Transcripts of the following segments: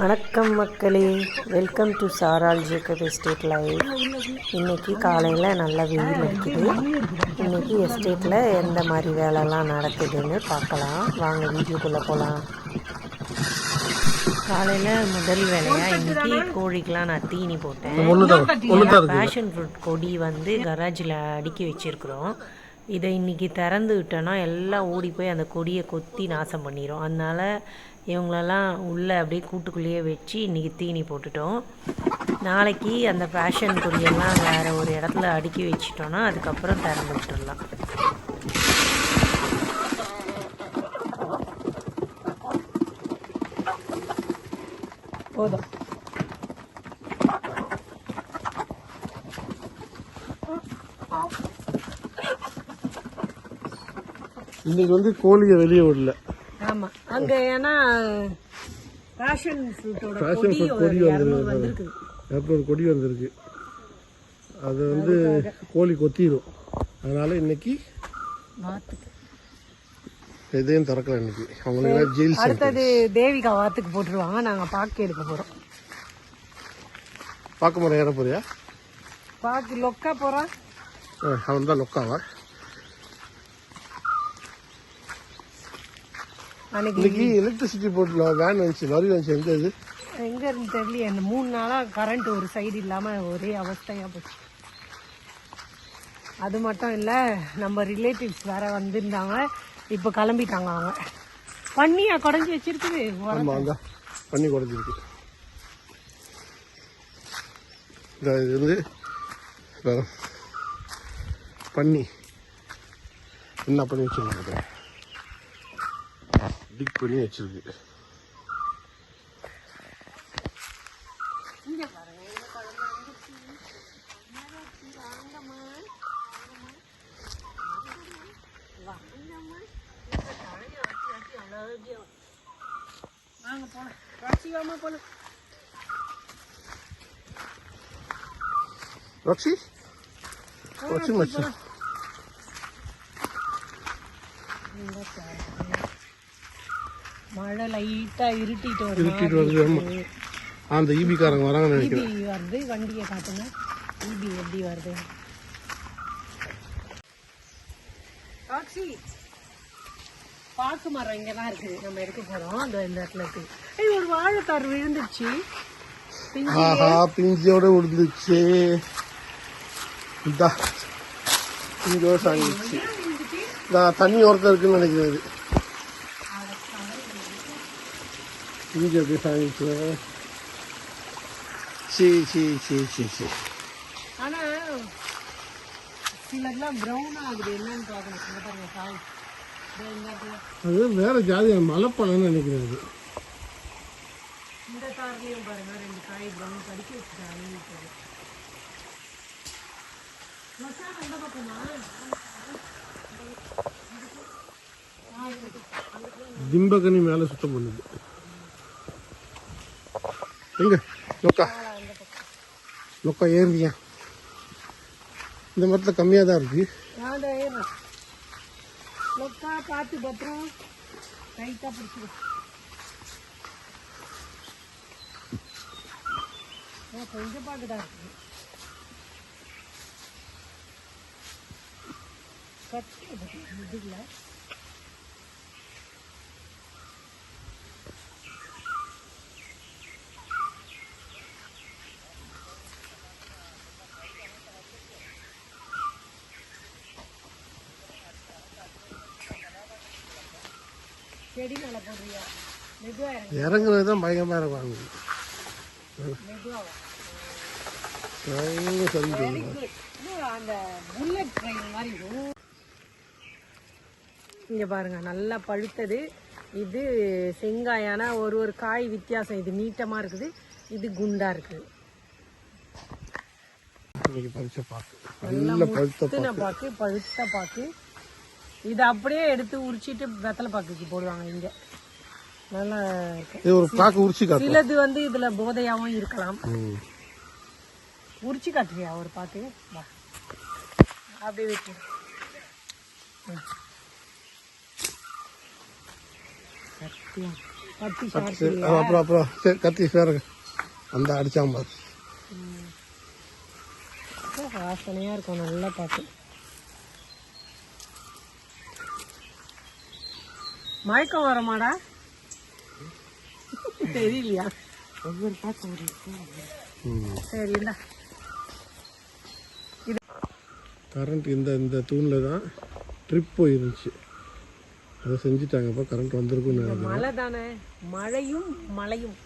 வணக்கம் மக்களே. Welcome to சாரால் ஜேக்கப் எஸ்டேட் லைவ் இன்னைக்கு காலையில் நல்ல வெயில் அடிக்குது. இன்னைக்கு எஸ்டேட்டில் எந்த மாதிரி வேலைலாம் நடக்குதுன்னு பார்க்கலாம். வாங்க வீடியோக்குள்ளே போகலாம் காலையில் முதல் வேலையாக இன்னைக்கு கோழிக்கெலாம் நான் தீனி போட்டேன். பேஷன் ஃப்ரூட் கொடி வந்து கராஜில் அடுக்கி வச்சுருக்குறோம். இதை இன்றைக்கி திறந்து விட்டோன்னா எல்லாம் ஓடி போய் அந்த கொடியை கொத்தி நாசம் பண்ணிடும் அதனால இவங்களெல்லாம் உள்ளே அப்படியே கூட்டுக்குள்ளேயே வச்சு இன்றைக்கி தீனி போட்டுட்டோம். நாளைக்கு அந்த ஃபேஷன் கொடியெல்லாம் வேறு ஒரு இடத்துல அடுக்கி வச்சிட்டோன்னா அதுக்கப்புறம் திறந்து விட்டுடலாம் போதும். இன்னைக்கு வந்து கோழியை வெளியே விடல. ஆமாம் அங்கே ஏன்னா ஃபேஷன் ஃப்ரூட்டோட fruit ஒரு கொடி வந்திருக்கு. இரநூறு கொடி வந்திருக்கு. அது வந்து கோழி கொத்திடும் அதனால இன்னைக்கு எதையும் திறக்கல இன்னைக்கு. அவங்களுக்கு ஜெயில் அடுத்தது தேவிகா வாத்துக்கு போட்டுருவாங்க. நாங்கள் பாக்கு எடுக்க போகிறோம் பார்க்க முறை ஏற போறியா? பாக்கு லொக்கா போகிறோம் ஆ, அவன் தான் லொக்காவா? அன்னைக்கு எலக்ட்ரிசிட்டி போர்ட்ல வேன் வந்துச்சு லாரி வந்துச்சு எங்க இது? எங்கே இருந்து தெரியல அந்த மூணு நாளாக கரண்ட் ஒரு சைடு இல்லாமல் ஒரே அவஸ்தையாக போச்சு. அது மட்டும் இல்லை நம்ம ரிலேட்டிவ்ஸ் வேற வந்திருந்தாங்க இப்போ கிளம்பிட்டாங்க அவங்க. பண்ணியா குடஞ்சி வச்சிருக்குது பண்ணி குறைஞ்சிருக்கு இந்த இது வந்து பண்ணி. என்ன பண்ணி வச்சிருக்காங்க டிக் பண்ணி வச்சிருக்கு இங்க பாருங்க எங்க குழந்தை வந்துருச்சு. அம்மாச்சி, வாங்கம்மா. வாங்கம்மா. வாங்கம்மா. இந்த தலையை வச்சு வச்சு அழகா. வாங்க போலாம். ராட்சி வாமா போலாம். ராக்ஸி வச்சு மச்சு இங்க பாருங்க. மழை லைட்டா இருட்டிட்டு இருட்டிட்டு வருது, ஆமா. வருது அந்த ஈபிக்காரங்க வராங்கன்னு நினைக்கிறேன். ஈபி வருது வண்டியை காட்டுங்க. ஈபி எப்படி வருது? டாக்ஸி பாக்கு மரம் இங்கதான் இருக்குது. நம்ம எடுக்க போறோம். அந்த இந்த இடத்துல இருக்கு. ஏய் ஒரு வாழைத்தார் விழுந்துச்சு பிஞ்சு ஆஹா பிஞ்சோட விழுந்துச்சு பிஞ்சோட விழுந்துச்சு. நான் தண்ணி ஓரத்தில் இருக்குன்னு நினைக்கிறேன் பிஞ்சு அப்படியே சாங்கிடுச்சு சீ சீ சீ சீ சீ ஆனா சிலதெல்லாம் ப்ரௌன் ஆகுது என்னன்னு இங்க இடத்துல அது வேற ஜாதி மலைப்பழம்னு நினைக்கிறேன் அது இந்த தார்லயும் பாருங்க ரெண்டு காய் ப்ரௌன் கடிக்க வச்சுட்டாங்க மசாலா அந்த பக்கமா திம்பகனி மேலே சுத்தம் பண்ணுது எங்க லொக்கா லொக்கா ஏறுறியா இந்த மரத்தில் கம்மியாக தான் இருக்கு. நான் ஏறுறேன். லொக்கா பார்த்து பத்திரம். டைட்டாக பிடிச்சிடு கொஞ்சம் பார்க்கதா இருக்கு. கட்டி முதுகுல செடி மேலே போடுறியா? மெதுவா இறங்கு. இறங்குறது தான் பயங்கரமாக இறங்குவாங்க மெதுவா வா. பயங்கர சரி Very good. இன்னும் அந்த புல்லட் ட்ரெயின் மாதிரி இருக்கும். இங்க பாருங்க நல்லா பழுத்தது. இது செங்காயான ஒரு ஒரு காய் வித்தியாசம். இது நீட்டமா இருக்குது. இது குண்டா இருக்குது. பழுத்த பாக்கு பழுத்த பாக்கு. இதை அப்படியே எடுத்து உரிச்சிட்டு வெத்தலை பாக்குக்கு போடுவாங்க இங்க. நல்லா இது ஒரு பாக்கு உரிச்சு காட்டும் சிலது வந்து இதுல போதையாவும் இருக்கலாம். உரிச்சு காட்டுறியா ஒரு பாக்கு? வா. அப்படியே சத்தியம் சரி, அப்புறம் அப்புறம். சரி கத்தி வேற அந்த அடிச்சான் பாரு. வாசனையா இருக்கும் நல்லா பார்த்து மயக்கம் வரமாடா? தெரியலையா? ஒவ்வொரு பார்த்து ம் சரி இந்தா. கரண்ட் இந்த இந்த தூணில் தான் ட்ரிப் போயிருந்துச்சு. அதை செஞ்சுட்டாங்க இப்போ கரண்ட் வந்திருக்கும்னு நினைக்கிறேன். மழை தானே? மழையும் மழையும்.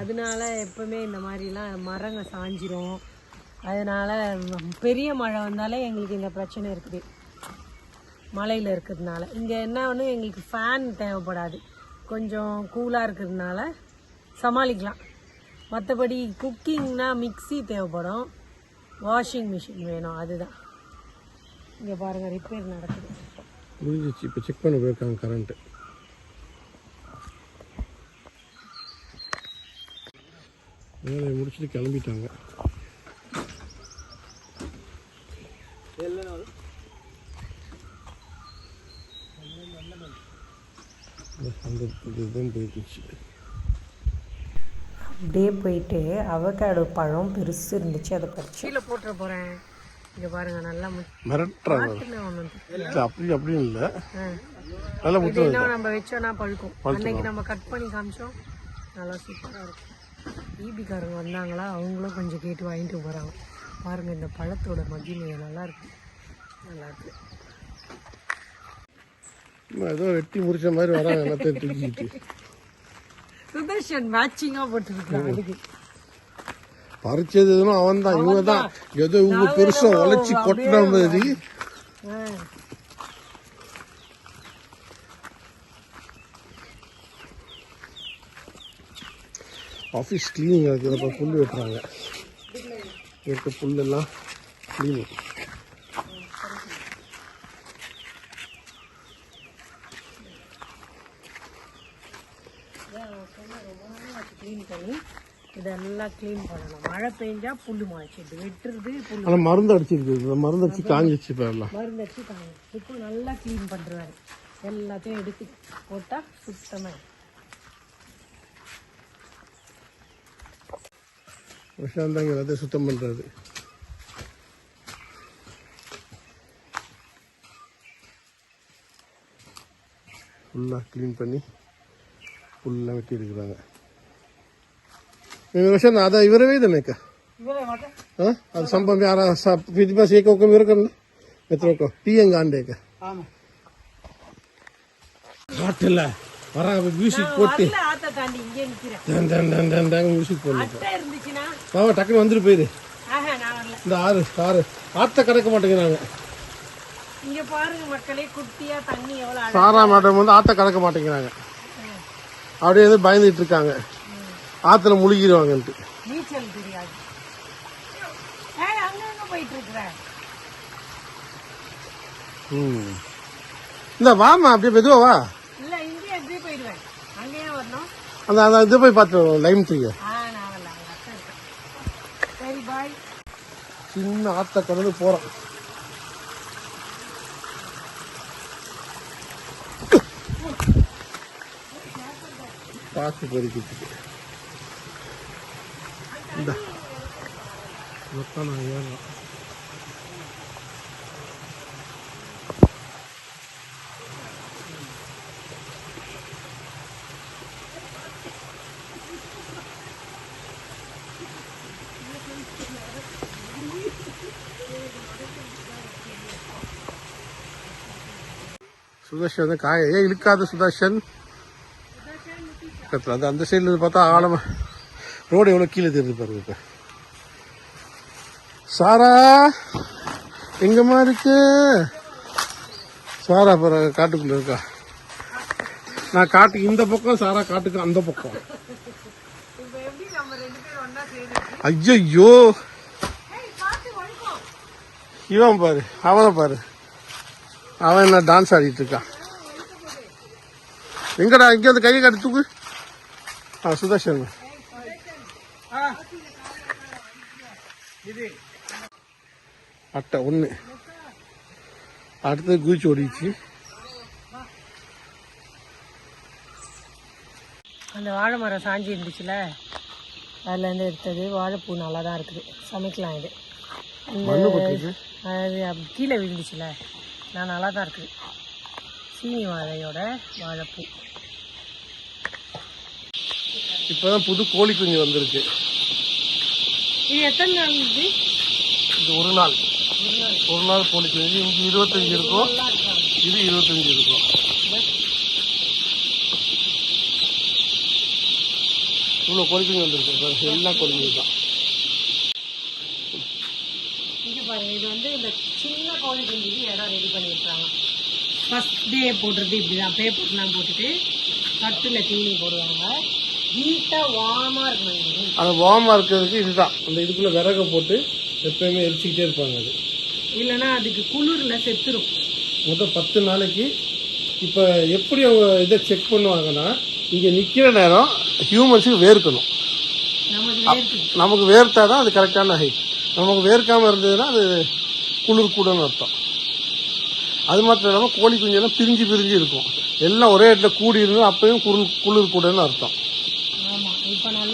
அதனால எப்பவுமே இந்த மாதிரிலாம் மரங்க சாஞ்சிரும். அதனால பெரிய மழை வந்தாலே எங்களுக்கு இந்த பிரச்சனை இருக்குது. மலையில் இருக்கிறதுனால. இங்கே என்ன ஒன்று எங்களுக்கு ஃபேன் தேவைப்படாது. கொஞ்சம் கூலாக இருக்கிறதுனால சமாளிக்கலாம். மற்றபடி குக்கிங்னா மிக்ஸி தேவைப்படும். வாஷிங் மிஷின் வேணும் அதுதான். இங்கே பாருங்கள் ரிப்பேர் நடக்குது. முடிஞ்சிச்சு. இப்போ செக் பண்ண போயிருக்காங்க கரண்ட்டு வேலையை முடிச்சுட்டு கிளம்பிட்டாங்க அந்த இதுதான் போயிடுச்சு. அப்படியே போயிட்டு அவக்காடோ பழம் பெருசு இருந்துச்சு அதை பறிச்சு. கீழே போட்டுற போகிறேன் இங்கே பாருங்க நல்லா மிரட்டுறாங்க அப்படி அப்படின்னு இல்லை. நல்லா முத்து நம்ம வச்சோன்னா பழுக்கும். அன்னைக்கு நம்ம கட் பண்ணி காமிச்சோம். நல்லா சூப்பராக இருக்கும் ஈபிக்காரங்க வந்தாங்களா? அவங்களும் கொஞ்சம் கேட்டு வாங்கிட்டு போகிறாங்க பாருங்க இந்த பழத்தோட மகிமை நல்லா இருக்கு. நல்லா இருக்கு. சும்மா ஏதோ வெட்டி முடிச்ச மாதிரி வராங்க எல்லாத்தையும் தூக்கிட்டு சுதர்ஷன் மேட்சிங்காக போட்டுருக்கான் அதுக்கு. பறிச்சது எதுவும் அவன் தான் இவங்க தான் ஏதோ இவங்க பெருசா உழைச்சி கொட்டின மாதிரி. ஆஃபீஸ் கிளீனிங் இருக்குது புல் வெட்டுறாங்க. இருக்க புல்லெல்லாம் கிளீனிங் க்ளீன் பண்ணி இதெல்லாம் க்ளீன் பண்ணணும். மழை பெஞ்சா புல்லு முளைச்சிடுது வெட்டுறது புல்லு. ஆனால் மருந்து அடிச்சிருக்கு. மருந்து அடிச்சு காஞ்சிச்சு எல்லாம். மருந்து அடிச்சு தாங்க இப்போ நல்லா க்ளீன் பண்ணுறாரு எல்லாத்தையும் எடுத்து போட்டால் சுத்தமாக தான் எல்லாத்தையும் சுத்தம் பண்ணுறாரு ஃபுல்லாக க்ளீன் பண்ணி ஃபுல்லாக வெட்டி எடுக்கிறாங்க விஷயம் அதை ಇವರವೇ ಇದನ್ನಕ್ಕ இவரே மாட்டேன் ಹಾಂ ಅದು ಸಂಭವ ಯಾರ ಫಿದಿ ಬಸ್ ಏಕ ಹೋಗಮ್ ಇರಕಲ್ಲ மெத்ரோக்கோ டீயங்க ஆண்டேக்க ஆமாம் காட்டில் வர மியூசிக் போட்டு வரல ஆத்த தாண்டி இங்கே நிற்கிறேன் done done done done done music போடணும் அட்டை இருந்துச்சுன்னா பாவா டக்குன்னு வந்துட்டு போயிரு ஆஹா நான் வரல இந்த ஆறு ஆறு ஆத்த கடக்க மாட்டேங்கிறாங்க இங்க பாருங்க மக்களே குட்டியா தண்ணி எவ்வளவு அழகா சாரா மாட்டம் வந்து ஆத்த கடக்க மாட்டேங்கிறாங்க அப்படியே வந்து பயந்துட்டு இருக்காங்க ஆத்துல முழுகிடுவாங்கன்ட்டு. நீச்சல் தெரியாது. ம். இந்த வாமா அப்படியே மெதுவா வா. இல்ல இங்கே எப்படி போயிடுவேன். அங்கேயே வரணும். அந்த அந்த இது போய் பார்த்து லைம் ட்ரீ சரி பாய் சின்ன ஆத்த கடந்து போறோம் பார்த்து பொறிக்கிட்டு இந்த. மொத்தம் நான் ஏறலாம் சுதர்ஷன் வந்து காய ஏன் இழுக்காத சுதர்ஷன். பக்கத்தில் அந்த அந்த சைடில் பார்த்தா ஆழமா ரோடு எவ்வளோ கீழே தெரியுது பாருங்க இப்போ சாரா எங்கம்மா இருக்கு? சாரா பாரு காட்டுக்குள்ளே இருக்கா? நான் காட்டுக்கு இந்த பக்கம் சாரா காட்டுக்கு அந்த பக்கம். ஐயோ இவன் பாரு அவனை பாரு. அவன் என்ன டான்ஸ் ஆடிட்டு இருக்கான் எங்கடா இங்க வந்து கையை காட்டு தூக்கு. ஆ சுதர்ஷன் அட்டை ஒன்று அடுத்தது குதிச்சு ஓடிச்சு அந்த வாழை மரம் சாஞ்சி இருந்துச்சுல அதுலேருந்து எடுத்தது. வாழைப்பூ நல்லா தான் இருக்குது. சமைக்கலாம் இது. அது அப்படி கீழே விழுந்துச்சுல. நான் நல்லா தான் இருக்குது. சீனி வாழையோட வாழைப்பூ. இப்போதான் புது கோழி குஞ்சு வந்திருக்கு. இது எத்தனை நாள் இது இது ஒரு நாள். ஒரு நாள் கோழி குஞ்சு. இங்கே இருபத்தஞ்சு இருக்கும். இது இருபத்தஞ்சு இருக்கும். இவ்வளோ கோழி குஞ்சு வந்திருக்கு. எல்லாம் கோழி குஞ்சு தான். இங்க பாருங்க இது வந்து இந்த சின்ன கோழி குஞ்சுக்கு இடம் ரெடி பண்ணியிருக்காங்க. ஃபர்ஸ்ட் டே போடுறது இப்படிதான். பேப்பர்லாம் போட்டுட்டு தட்டில் தீனி போடுவாங்க. அது வார்மாக இருக்கிறதுக்கு இதுதான். அந்த இதுக்குள்ளே விறக போட்டு எப்பயுமே எரிச்சிக்கிட்டே இருப்பாங்க அது. இல்லைன்னா அதுக்கு குளிரில் செத்துரும். மொத்தம் பத்து நாளைக்கு இப்போ எப்படி அவங்க இதை செக் பண்ணுவாங்கன்னா இங்கே நிற்கிற நேரம் ஹியூமன்ஸுக்கு வேர்க்கணும். நமக்கு வேர்த்தா தான் அது கரெக்டான ஹைட் நமக்கு வேர்க்காமல் இருந்ததுன்னா அது குளிர் கூடன்னு அர்த்தம். அது மாத்திரம் இல்லாமல் கோழி குஞ்செல்லாம் பிரிஞ்சு பிரிஞ்சு இருக்கும். எல்லாம் ஒரே இடத்துல கூடி இருந்தால் அப்பயும் குளிர் குளிர் கூடன்னு அர்த்தம்.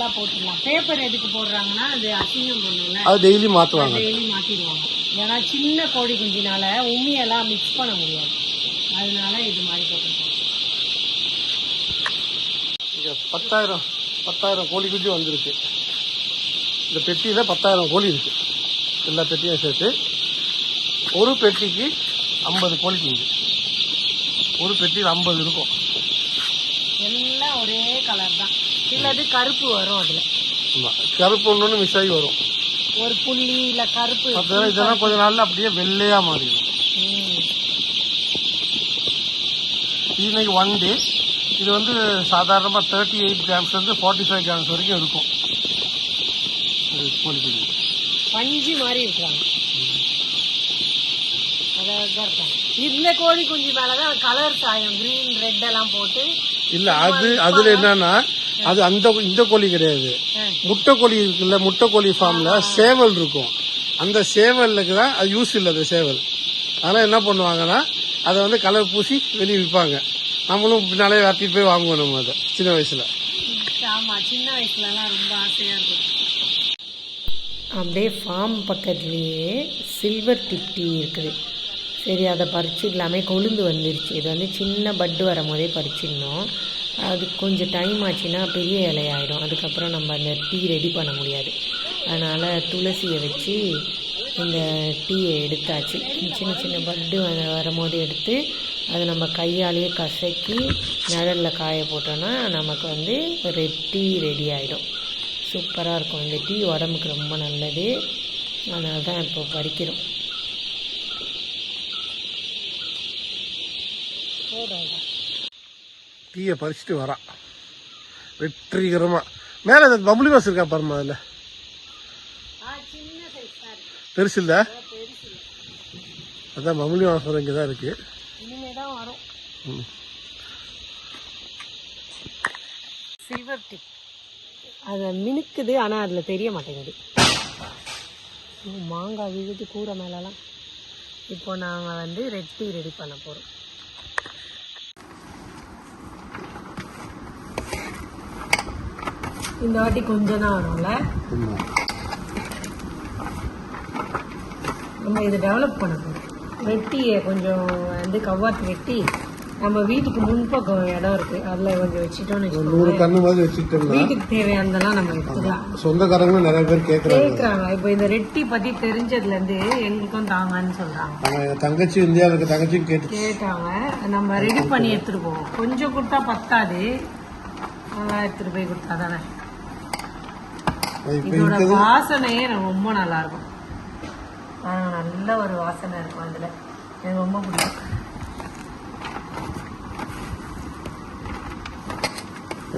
நல்லா போட்டுடலாம். பேப்பர் எதுக்கு போடுறாங்கன்னா அது அசிங்கம் பண்ணும்ல. அது டெய்லி மாற்றுவாங்க டெய்லி மாற்றிடுவாங்க ஏன்னா சின்ன கோழி குஞ்சினால உண்மையெல்லாம் மிக்ஸ் பண்ண முடியாது. அதனால இது மாதிரி போட்டுருக்காங்க இங்கே பத்தாயிரம் பத்தாயிரம் கோழி குஞ்சு வந்திருக்கு. இந்த பெட்டியில் பத்தாயிரம் கோழி இருக்கு. எல்லா பெட்டியும் சேர்த்து ஒரு பெட்டிக்கு ஐம்பது கோழி குஞ்சு. ஒரு பெட்டியில் ஐம்பது இருக்கும். எல்லாம் ஒரே கலர் தான். சிலது கருப்பு வரும் அதில். கருப்பு ஒன்று மிஸ் ஆகி வரும். ஒரு புள்ளி இல்லை கருப்பு அப்போ இதெல்லாம் கொஞ்ச நாள்ல அப்படியே வெள்ளையாக மாறிடும். இன்னைக்கு ஒன் டே இது வந்து சாதாரணமாக தேர்ட்டி எயிட் கிராம்ஸ்லேருந்து ஃபார்ட்டி ஃபைவ் கிராம்ஸ் வரைக்கும் இருக்கும். பஞ்சு மாதிரி இருக்காங்க இந்த கோழி குஞ்சு மேலதான் கலர் சாயம் கிரீன் ரெட் எல்லாம் போட்டு இல்லை அது அதில் என்னன்னா அது அந்த இந்த கோழி கிடையாது. முட்டை கோழி இருக்குல்ல முட்டை கோழி ஃபார்ம்ல சேவல் இருக்கும். அந்த சேவலுக்கு தான் அது யூஸ் இல்லை அந்த சேவல். அதெல்லாம் என்ன பண்ணுவாங்கன்னா அதை வந்து கலர் பூசி வெளியே விற்பாங்க. நம்மளும் பின்னாலே விரட்டிட்டு போய் வாங்குவோம் நம்ம அதை சின்ன வயசுல. ஆமா சின்ன வயசுல எல்லாம் ரொம்ப ஆசையா இருக்கும். அப்படியே ஃபார்ம் பக்கத்துலேயே சில்வர் டிப்டி இருக்குது. சரி அதை பறிச்சிடலாமே கொழுந்து வந்துருச்சு. இது வந்து சின்ன பட்டு வரும்போதே பறிச்சிடணும். அது கொஞ்சம் டைம் ஆச்சுன்னா பெரிய இலையாயிடும் அதுக்கப்புறம் நம்ம அந்த டீ ரெடி பண்ண முடியாது. அதனால் துளசியை வச்சு இந்த டீயை எடுத்தாச்சு. சின்ன சின்ன பட்டு வ- வரும்போது எடுத்து அதை நம்ம கையாலேயே கசக்கி நிழலில் காய போட்டோன்னா நமக்கு வந்து ரெட் டீ ரெடி ஆகிடும் சூப்பராக இருக்கும். இந்த டீ உடம்புக்கு ரொம்ப நல்லது. அதனால தான் இப்போ பறிக்கிறோம். டீயை பறிச்சுட்டு வரான் வெற்றிகரமா. மேலே இந்த பம்புலி வாஸ் இருக்கா பாருமா அதில். பெருசு. இல்லை அதான் பம்புலி வாசம் இங்கே தான் இருக்கு. இனிமே தான் வரும். ம். சில்வர் டிப் அது மினுக்குது ஆனால் அதில் தெரிய மாட்டேங்குது. மாங்காய் விழுது கூரை மேலலாம். இப்போ நாங்கள் வந்து ரெட் டீ ரெடி பண்ண போகிறோம் இந்த வாட்டி கொஞ்சம் தான் வரும்ல? நம்ம இதை டெவலப் பண்ண போகிறோம் வெட்டியை கொஞ்சம் வந்து கவ்வாத்து வெட்டி நம்ம வீட்டுக்கு முன்பக்கம் இடம் இருக்கு. அதில் கொஞ்சம் வச்சுட்டோம்னு நூறு கண்ணு மாதிரி வச்சுக்கிட்டோம்னா வீட்டுக்கு தேவையானதெல்லாம் நம்ம எடுத்துக்கலாம். சொந்தக்காரங்களும் நிறைய பேர் கேட்குறாங்க கேட்குறாங்க இப்போ இந்த ரெட்டி பற்றி தெரிஞ்சதுலேருந்து எங்களுக்கும் தாங்கன்னு எங்கள் தங்கச்சி இந்தியாவில் இருக்க தங்கச்சியும் கேட்டு கேட்டாங்க. நம்ம ரெடி பண்ணி எடுத்துகிட்டு போவோம். கொஞ்சம் கொடுத்தா பத்தாது. நல்லா எடுத்துகிட்டு போய் கொடுத்தா தானே? இதோட வாசனையே ரொம்ப நல்லா இருக்கும் நல்ல ஒரு வாசனை இருக்கும் அதில். எனக்கு ரொம்ப பிடிக்கும்.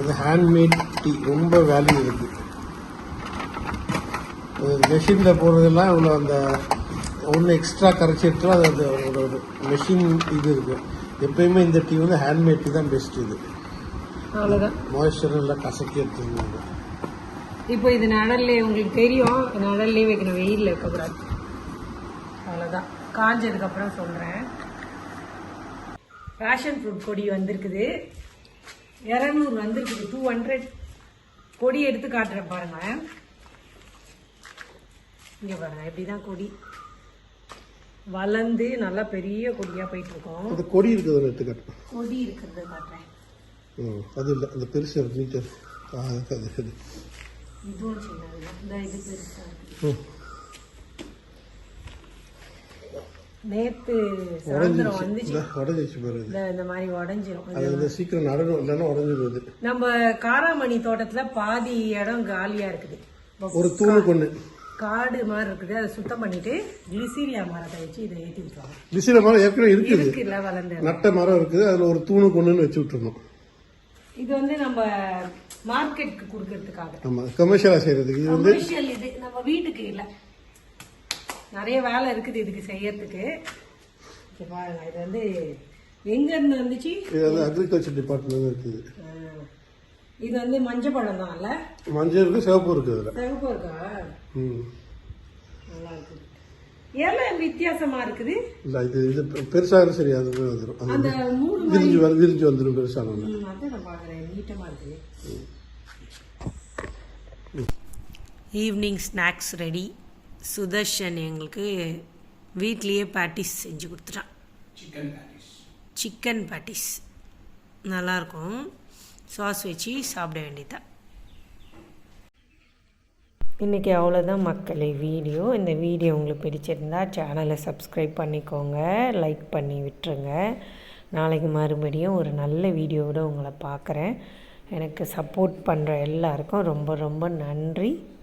இது ஹேண்ட்மேட் டீ ரொம்ப வேல்யூ இருக்கு. மெஷினில் போடுறதெல்லாம் இவ்வளோ அந்த ஒன்று எக்ஸ்ட்ரா கரைச்சி எடுத்தாலும் அது அந்த ஒரு மெஷின் இது இருக்கு. எப்பயுமே இந்த டீ வந்து ஹேண்ட்மேட் டீ தான் பெஸ்ட் இது. அவ்வளோதான் மாய்ஸ்சர் எல்லாம் கசக்கி எடுத்துருந்தாங்க இப்போ இது நடல்லே உங்களுக்கு தெரியும் நடல்லே வைக்கணும் வெயிலில் வைக்கக்கூடாது. அவ்வளோதான் காஞ்சதுக்கப்புறம் சொல்கிறேன் பேஷன் ஃப்ரூட் கொடி வந்திருக்குது. இரநூறு வந்திருக்குது. டூ ஹண்ட்ரட் கொடி எடுத்து காட்டுறேன் பாருங்க. இங்க பாருங்க இப்படிதான் கொடி. வளர்ந்து நல்லா பெரிய கொடியா போயிட்டு இருக்கோம் அந்த கொடி இருக்குது எடுத்துக்காட்டு கொடி இருக்கிறத காட்டுறேன். ம் அது இல்லை அந்த பெருசு அது அது அது. இதுவும் சின்னது இந்த இது பெருசா இருக்கு ம் நேத்து சாயந்தரம் வந்துச்சு இந்த மாதிரி உடஞ்சிரும் சீக்கிரம் நடணும் இல்லைன்னா உடஞ்சிடுது நம்ம காராமணி தோட்டத்துல பாதி இடம் காலியா இருக்குது ஒரு ஒன்று காடு மாதிரி இருக்குது அதை சுத்தம் பண்ணிட்டு கிளிசீரியா மரத்தை வச்சு இதை ஏற்றி விட்டுருவாங்க விசில மரம் ஏற்கனவே இருக்குது இருக்குல்ல வளர்ந்து நட்ட மரம் இருக்குது அதில் ஒரு தூணுக்கு ஒன்றுன்னு வச்சு விட்டுருணும் இது வந்து நம்ம மார்க்கெட்டுக்கு கொடுக்கறதுக்காக. ஆமாம் கமர்ஷியலாக செய்கிறதுக்கு இது வந்து கமர்ஷியல் இது நம்ம வீட்டுக்கு இல்லை. நிறைய வேலை இருக்குது இதுக்கு செய்யறதுக்கு. இங்க பாருங்க இது வந்து எங்க இருந்து வந்துச்சு? இது வந்து அக்ரிகல்ச்சர் டிபார்ட்மெண்ட் இருக்குது. இது வந்து மஞ்சள் பழம் தான் இல்ல? மஞ்சள் இருக்குது சிவப்பு இருக்குது அதில். சிவப்பு இருக்கா? ம். நல்லா இருக்குது ஏல வித்தியாசமா இருக்குது? இல்லை இது இது பெருசாக சரி அது போய் வந்துடும் அந்த மூணு விரிஞ்சு வர விரிஞ்சு வந்துடும் பெருசான ம், அதான் நான் பார்க்குறேன் நீட்டமாக இருக்குது ஈவினிங் ஸ்நாக்ஸ் ரெடி சுதர்ஷன் எங்களுக்கு வீட்லேயே பேட்டிஸ் செஞ்சு கொடுத்துட்டான். சிக்கன் பேட்டிஸ் நல்லாயிருக்கும் சாஸ் வச்சு சாப்பிட வேண்டியதான் இன்றைக்கி அவ்வளோதான் மக்களே வீடியோ இந்த வீடியோ உங்களுக்கு பிடிச்சிருந்தா சேனலை சப்ஸ்கிரைப் பண்ணிக்கோங்க. லைக் பண்ணி விட்டுருங்க. நாளைக்கு மறுபடியும் ஒரு நல்ல வீடியோவோட உங்களை பார்க்குறேன். எனக்கு சப்போர்ட் பண்ணுற எல்லாருக்கும் ரொம்ப ரொம்ப நன்றி.